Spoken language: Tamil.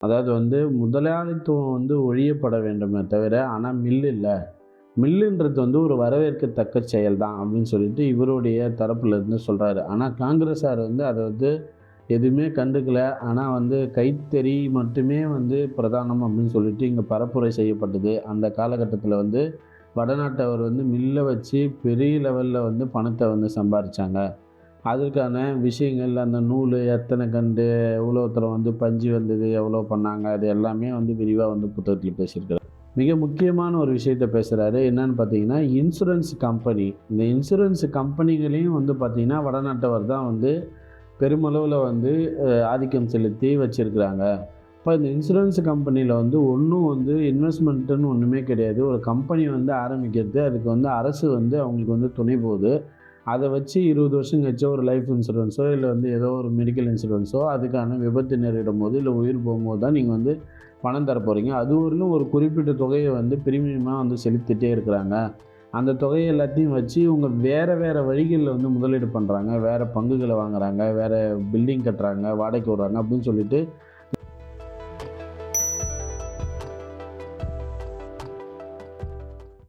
அதாவது வந்து முதலாளித்துவம் வந்து ஒழியப்பட வேண்டுமே தவிர ஆனால் மில் இல்லை. மில்லுன்றது வந்து ஒரு வரவேற்கத்தக்க செயல் தான் அப்படின்னு சொல்லிட்டு இவருடைய தரப்புலேருந்து சொல்கிறாரு ஆனால் காங்கிரஸார் வந்து அதை வந்து எதுவுமே கண்டுக்கல. ஆனால் வந்து கைத்தறி மட்டுமே வந்து பிரதானம் அப்படின்னு சொல்லிட்டு இங்கே பரப்புரை செய்யப்பட்டது. அந்த காலகட்டத்தில் வந்து வடநாட்டவர் வந்து மில்லை வச்சு பெரிய லெவலில் வந்து பணத்தை வந்து சம்பாரித்தாங்க அதற்கான விஷயங்கள் அந்த நூல் எத்தனை கண்டு எவ்வளோ வந்து பஞ்சு வந்தது எவ்வளோ பண்ணாங்க அது எல்லாமே வந்து விரிவாக வந்து புத்தகத்தில் பேசியிருக்கிறார். மிக முக்கியமான ஒரு விஷயத்த பேசுகிறாரு என்னன்னு பார்த்தீங்கன்னா இன்சூரன்ஸ் கம்பெனி இந்த இன்சூரன்ஸ் கம்பெனிகளையும் வந்து பார்த்திங்கன்னா வடநாட்டவர் தான் வந்து பெருமளவில் வந்து ஆதிக்கம் செலுத்தி வச்சுருக்கிறாங்க. இப்போ இந்த இன்சூரன்ஸ் கம்பெனியில் வந்து ஒன்றும் வந்து இன்வெஸ்ட்மெண்ட்டுன்னு ஒன்றுமே கிடையாது. ஒரு கம்பெனி வந்து ஆரம்பிக்கிறது அதுக்கு வந்து அரசு வந்து அவங்களுக்கு வந்து துணை போகுது. அதை வச்சு இருபது வருஷம் கழிச்சு ஒரு லைஃப் இன்சூரன்ஸோ இல்லை வந்து ஏதோ ஒரு மெடிக்கல் இன்சூரன்ஸோ அதுக்கான விபத்து நேரிடும் போது இல்லை உயிர் போகும்போது தான் நீங்கள் வந்து பணம் தர போகிறீங்க அது வரையிலும் ஒரு குறிப்பிட்ட தொகையை வந்து பிரீமியமாக வந்து செலுத்திட்டே இருக்கிறாங்க. அந்த தொகையை எல்லாத்தையும் வச்சு இவங்க வேறு வேறு வழிகளில் வந்து முதலீடு பண்ணுறாங்க வேறு பங்குகளை வாங்குறாங்க. வேறு பில்டிங் கட்டுறாங்க. வாடகைக்கு விடுறாங்க அப்படின்னு சொல்லிட்டு